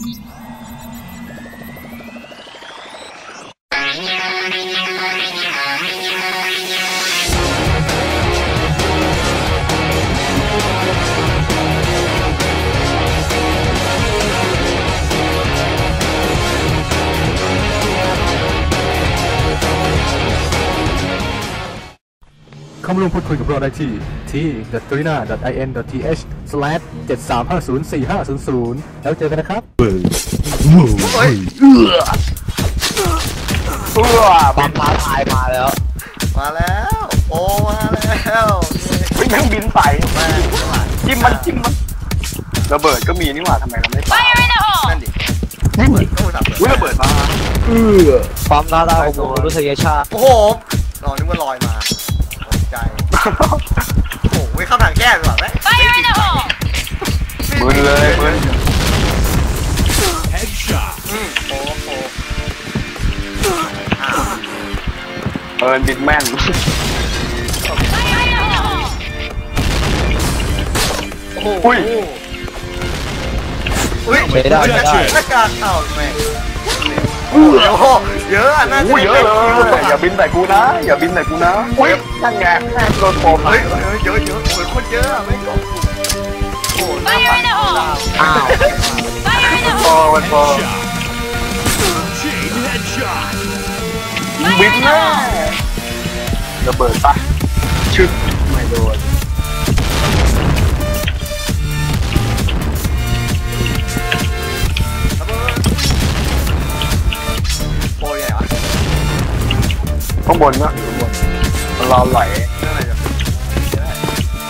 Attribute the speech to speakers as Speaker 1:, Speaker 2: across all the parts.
Speaker 1: Yeah. เข้ามาร่วมพูดคุยกับพวกเราได้ที่ t h e t r i n a i n t h 73504500 แล้วเจอกันนะครับ
Speaker 2: เฮ้ย
Speaker 3: เพื่อปั๊มท้าทายมาแล้ว
Speaker 2: มาแล้ว โอ้ มาแล้ว
Speaker 3: วิ่งทั้งบินใส่
Speaker 2: ม่ง
Speaker 3: จิ้มมันจิ้มมันระเบิดก็มีนี่หว่าทำไมเราไม่ปา
Speaker 2: นั่นดิ
Speaker 4: นั่นดิ
Speaker 2: ก็มันดับเบิ
Speaker 3: อุ้ยระเบิดมา
Speaker 4: เออ
Speaker 3: ปั๊มท้าทายของมนุษยชาติ
Speaker 2: โอ้โหรอนึกว่าลอยมา ใจ โอ้โหไม่เข้าทางแก้ดีกว่าไหม
Speaker 5: Fire in the hole!
Speaker 3: มึนเลยมึน
Speaker 2: อืมโอ้โหอ้าว
Speaker 3: เอินบินแม่น
Speaker 5: Fire in the hole!
Speaker 2: โอ้โห
Speaker 3: อุ้ย
Speaker 2: อุ้ย
Speaker 3: ไม่ได้ไม่ได้
Speaker 2: หน้ากากเอ้าแม่งโอ้โหเยอะอะน่าจะ
Speaker 3: อุ้ยเยอะเลย อย่าบินใส่กูนะ อย่าบินใส่กูนะอุ้ย นั่นไงแม่งโดนโปม
Speaker 2: เฮ้ยเฮ้ยเยอะเยอะโอ้ยโคตรเยอะอะไม่งโอ้โหหน้า
Speaker 5: Fire in the hole!
Speaker 3: อ้าว
Speaker 5: Fire in the
Speaker 3: พอ
Speaker 5: hole!
Speaker 3: มันพอ
Speaker 5: Fire
Speaker 3: บิน
Speaker 5: in the
Speaker 3: แน่
Speaker 5: hole!
Speaker 3: ระเบิดปะชึกไม่โดน
Speaker 2: โปรยใหญ่วะ
Speaker 3: ข้างบนนะข้างบนมัน รอไหล
Speaker 2: เรื่องอะไรจะจะ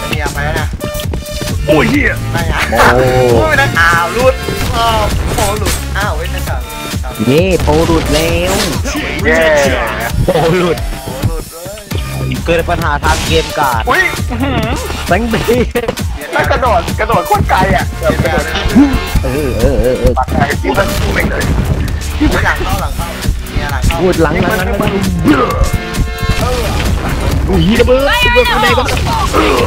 Speaker 2: เนียไปแล้วนะ
Speaker 3: โอ้ยเหี้ย
Speaker 2: ได้ไง
Speaker 4: โอ้
Speaker 2: โอ้ยนักอ้าวหลุดอ้าวโปรหลุดอ้าวเว้ยนักข่าวข่าว
Speaker 4: เย่โปรหลุดแล้ว
Speaker 3: แย่
Speaker 4: โปรหลุด
Speaker 2: โปรหลุดเลย
Speaker 3: เกิดปัญหาทางเกมการ์ดอุ้ย
Speaker 4: แบงค์เบ
Speaker 2: เบียด
Speaker 3: ถ้ากระโดดกระโดดโคตรไกลอะแบบกระโดด
Speaker 4: เออเออเออเออ
Speaker 3: ปากไกลที่มันไม่เลย
Speaker 2: หลังเข้าหลังเข้าเมียหลังเข้า
Speaker 4: พูดหลังหลังหลังหลัง อุ้ยระเบิด
Speaker 5: Fire
Speaker 4: ระเบิ
Speaker 5: in
Speaker 4: ด
Speaker 5: the
Speaker 4: ข้างในก็
Speaker 5: hole!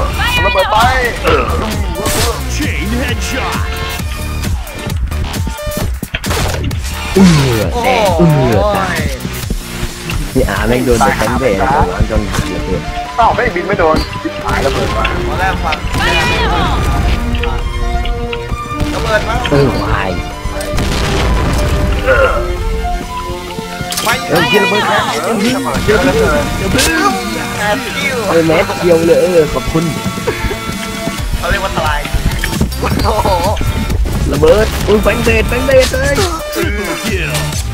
Speaker 3: ระ
Speaker 5: Fire
Speaker 3: เบิด
Speaker 5: in
Speaker 3: ไป
Speaker 5: the hole!
Speaker 4: อุ้ย
Speaker 2: โอ้
Speaker 4: แตก
Speaker 2: โห
Speaker 4: อุ้ยตายนี่อาแม่งโดนแต่แบงค์เบย์โอ้โหจนหันระเบิด
Speaker 3: อ้าวไม่บินไม่โดนหายระเบิดมา
Speaker 2: ตอนแรกฟัง
Speaker 5: Fire in the hole!
Speaker 2: ระเบิดมา
Speaker 4: เออวาย
Speaker 2: ไป
Speaker 4: เออกินระเบิดแล้ว
Speaker 3: ระเบิดเยอะเหลื อเกิน
Speaker 2: แอดคิว
Speaker 4: เออแมสเดียวเลยเออขอบคุณ
Speaker 2: เขาเรียกว่าทลายโอ้โห
Speaker 4: ระเบิดอุ้ยแบงค์เบย์แบงค์เบย์เลย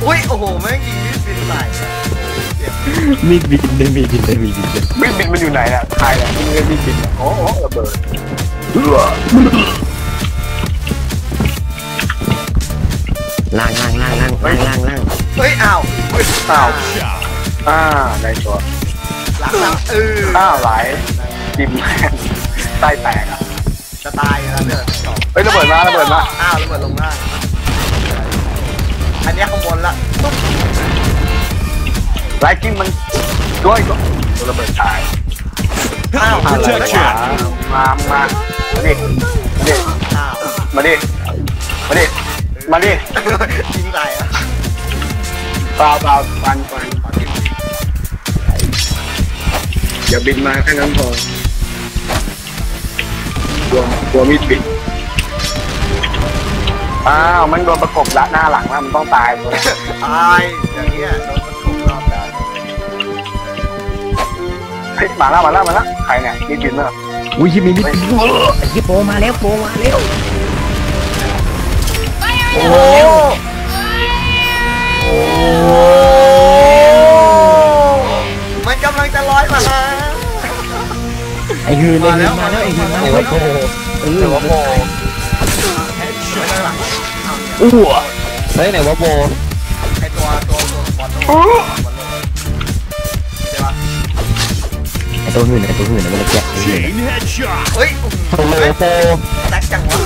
Speaker 2: อุ้ยโอ้โหแม่งยิงมีดบินใส่เจ็บ
Speaker 4: มีดบินเลยมีดบินเลยมีดบินเลย
Speaker 3: บินบินมันอยู่ไหนอะใครอะมันเลยบินบินโอ้โหระเบิด
Speaker 4: ล่างล่างล่างล่างล่างล่างล่าง
Speaker 2: เฮ้ยอ้าวเฮ้ย
Speaker 3: อ้าวอ่าในตัว
Speaker 2: หลังหลังเออ
Speaker 3: อ้าวไหลบินแม่งใต้แตกอะ
Speaker 2: จะตายแล้วเนี่ยสอง
Speaker 3: เฮ้ยระเบิดมาระเบิดมา
Speaker 2: อ้าวระเบิดลงล่างอันเนี้ยข้างบนละตุ๊บ
Speaker 3: ไลกิ้งมันด้วยก็ระเบิดตาย
Speaker 2: อ้าว
Speaker 3: อะไร
Speaker 2: แล้ว
Speaker 3: วะมามามาดิมาดิ
Speaker 2: อ้าว
Speaker 3: มาดิมาดิมาดิ
Speaker 2: ยิงใส่อะ
Speaker 3: เปล่าเปล่าฟันฟัน อย่าบินมาแค่นั้นพอกลัวกลัวมีดบินอ้าวมันโดนประกบละหน้าหลังแล้วมันต้องตายเลย
Speaker 2: ตายอย่างเงี้ยโดนมันถูกรอบได้
Speaker 3: เฮ้ยมาแล้วมาแล้วมาแล้วใครเนี่ยมีดบินเนอะ
Speaker 4: อุ้ยมีมิดไอ้ยี่โปรมาแล้วโปรมาแล้ว
Speaker 5: Fire in
Speaker 2: โอ้
Speaker 5: the
Speaker 2: โห
Speaker 5: hole!
Speaker 2: โอ้มันกำลังจะลอยมาหา
Speaker 4: ไอ้ฮืนไอ้ฮืนมาแล้วไอ้ฮืนมาแล้วโอ้โหเออ
Speaker 3: แต่ว่าโม
Speaker 2: ไม่ได้หลัง
Speaker 4: อ้ว
Speaker 3: เฮ้ยไหนว่าโม
Speaker 2: ไอตัวตัวตัวบอลโลกใช่ปะ
Speaker 4: ไอ้ตัวหื่นไอ้ตัวหื่นมันจะแกะไอ้หื่น
Speaker 2: เฮ้ย
Speaker 4: โอ้โหโปร
Speaker 2: แจ็คจังวะ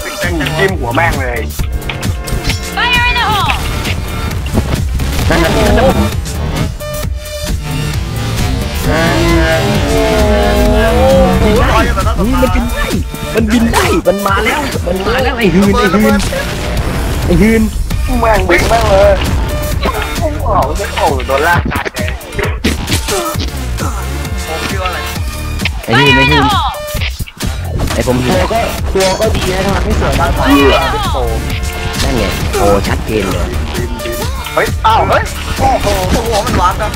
Speaker 2: แจ็คจังวะ
Speaker 3: จิ้มหัวแม่งเลย
Speaker 5: Fire in the hole!
Speaker 4: นั่นน่ะนั่นน่ะ
Speaker 2: อยแบบนั้น
Speaker 4: นี่มันบินได้ มันบินได้ มันมาแล้ว มันมาแล้วไอ้ฮืนไอ้ฮืนไอ้หืน
Speaker 3: แม่งบินแม่งเลยโอ้โหไม่โอ้โดนลากตายเลย
Speaker 2: ผมชื่อว่าอะไร
Speaker 4: ไอ้หืนไอ้หืนไอ้ผมหืน
Speaker 3: ก็ตัวก็ดีนะทำให้สวยมาก
Speaker 5: Fire in the hole!
Speaker 4: นั่นไงโอ้ชัดเจนเลย
Speaker 3: เฮ้ยอ้าวเฮ้ย
Speaker 2: โอ้โหโอ้โหมันวาร์ปได้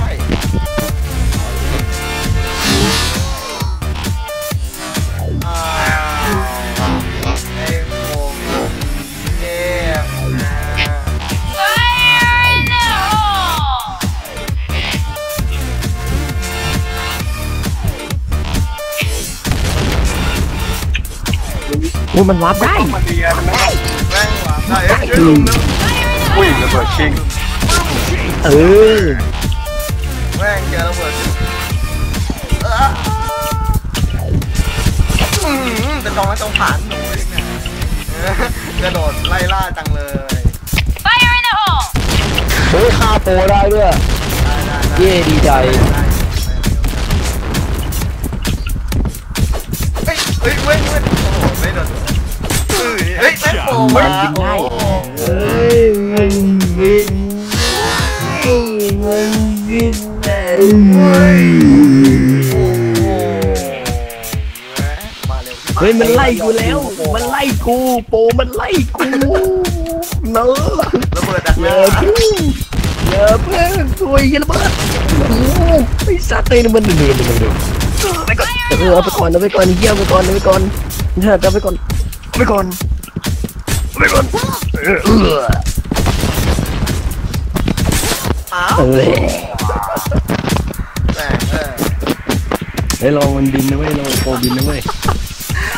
Speaker 2: อุ้ย
Speaker 4: มันวาร์ปได้
Speaker 3: มันดีนะแม่ง
Speaker 2: แม่งวาร์ปได้เอ้ยช่วยลุมนึง
Speaker 3: อุ้ยระเบิดชิง
Speaker 4: เออ
Speaker 2: แม่งเจอระเบิดเอออื้อหือเป็นกองไม้ตรงผ่านหนูเองเนี่ยเออกระโดดไล่ล่าจังเลย
Speaker 5: Fire in the hole!
Speaker 4: เฮ้ยฆ่าโปรได้ด้วย
Speaker 2: ได้ได้ได้
Speaker 4: เย่ดีใจ
Speaker 2: ได้เฮ้ยเฮ้ยเว้ยเว้ยโอ้โหไม่โดน เฮ้ยแม่งโผล่มาโอ้โห
Speaker 4: เฮ้ยมันวินมันวิน
Speaker 2: โอ้โหมาเฮ้
Speaker 4: ยมันไล่กูแล้ว มันไล่กูโปมันไล่กูเนอะ
Speaker 2: ระเบิดดักห
Speaker 4: อย่า
Speaker 2: น้า
Speaker 4: เพิ่งอย่าเพิ่งตัวย่าระเบิดโอ้ไอ้สัตว์เต้นมันเดือดเดือดเดือดไปก่อนเออเอาไปก่อนเอาไปก่อนเยี่ยมไปก่อนเอาไปก่อนเฮ้ยเอาไปก่อนเอาไปก่อน ไปก่อนเออเออ
Speaker 2: อ้าว
Speaker 4: เออ
Speaker 2: แม่งเออ
Speaker 4: เฮ้ยลองมันบินนะเว้ยลองโปรบินนะเว้ย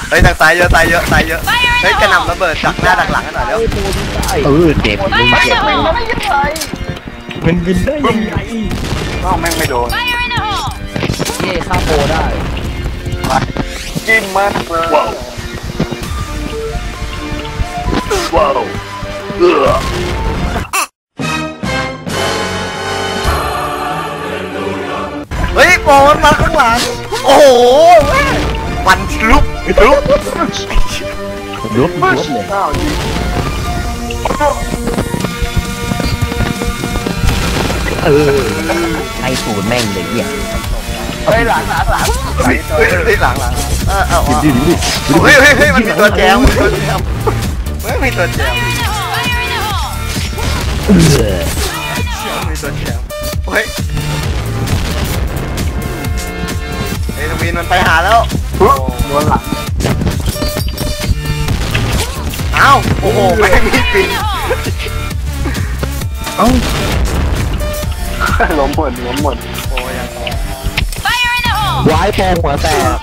Speaker 2: เฮ้ยทางซ้ายเยอะซ้ายเยอะซ้ายเยอะเฮ้ยกระหน่ำระเบิดดักหน้าดักหลังกันหน่อยเร็ว
Speaker 4: เออเจ็บมึง
Speaker 5: Fire
Speaker 4: เจ็บ
Speaker 5: in the hole!
Speaker 4: มันบินได้ยังไง
Speaker 3: อ้าวแม่งไม่โดน
Speaker 5: Fire in the hole!
Speaker 4: เย่ฆ่าโปรได้
Speaker 3: จิ้มมันว้าว ว้าวเออ
Speaker 2: เฮ้ยโปมันมาข้างหลัง โอ้โหแม่งวันลุกลุก
Speaker 4: ลุกลุกเลย
Speaker 3: อ้าวดี
Speaker 4: เออไอ้สูนแม่งเลยเนี่ย
Speaker 3: เฮ้ยหลังหลังหลัง
Speaker 2: เฮ้ยเฮ้ยเฮ้ยหลังหลังเออเอาเอาเฮ้ยเฮ้ยเฮ้ยมันมีตัวแจมมันมีตัวแจม เฮ้ยมีตัวแจม
Speaker 5: Fire in the hole! Fire in the hole!
Speaker 4: เออ
Speaker 2: มันมีตัวแจมเฮ้ยเฮ้ยทวีนมันไปหาแล้ว
Speaker 3: โดนหลัง
Speaker 2: เอ้าโอ้โหแม่งมีปิง
Speaker 4: เอ้า
Speaker 3: ล้มหมดล้มหมด
Speaker 2: โอ้ยยังต่อ
Speaker 5: Fire in the hole!
Speaker 4: วายโปรหัวแตก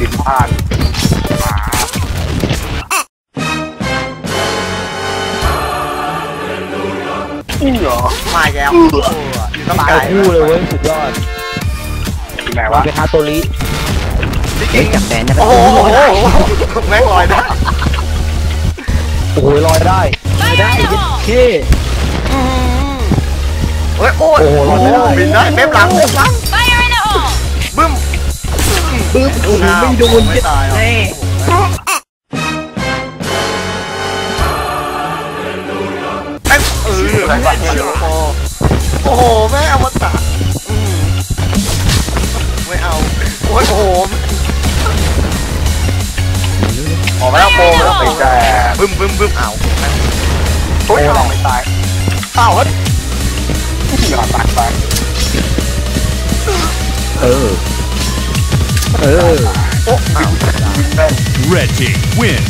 Speaker 3: คนถ่ายบินพลาดนี่เหรอ
Speaker 2: มาอีกแล้วโอ้โหอยู่ต้อง
Speaker 4: ตา
Speaker 2: ไกล
Speaker 4: ยคู่เลยเว้ยสุดยอด
Speaker 3: อยู่ไหน
Speaker 4: วาวะไปคาโตลิ
Speaker 2: พี่
Speaker 4: เฮ้
Speaker 2: กิ๊
Speaker 4: ย
Speaker 2: ก
Speaker 4: จับแดนนะครั
Speaker 2: โอ้
Speaker 4: บ
Speaker 2: โหโอ้โหแม่งลอยได้
Speaker 4: โอ้โหลอยได้
Speaker 5: Fire
Speaker 4: ได้
Speaker 5: in the hole!
Speaker 4: เท่
Speaker 2: เฮ้ยโอ้ย
Speaker 4: โอ้โหลอยได้
Speaker 2: บินได้เม็บหลังเม็บหลัง
Speaker 4: ปึ๊บโอ้โหไม่โดน
Speaker 2: ไม่ตายหรอก
Speaker 4: แน่
Speaker 2: แม่งเออแม่งเฉียวคอโอ้โห แม่งอมตะอืมไม่เอา โอ้ยโอ้โหออกมาแล้วโปรมาแล้ว
Speaker 3: ไป
Speaker 2: ไป
Speaker 3: แต่
Speaker 2: บึ้มบึ้มบึ้มอ้าวแม่ง
Speaker 3: โอ้ยเราไม่ตาย
Speaker 2: อ้าวเฮ้ย
Speaker 3: อย่าตายไป
Speaker 4: เออ เออ
Speaker 2: โอ๊ะอ้าว
Speaker 6: Red team win.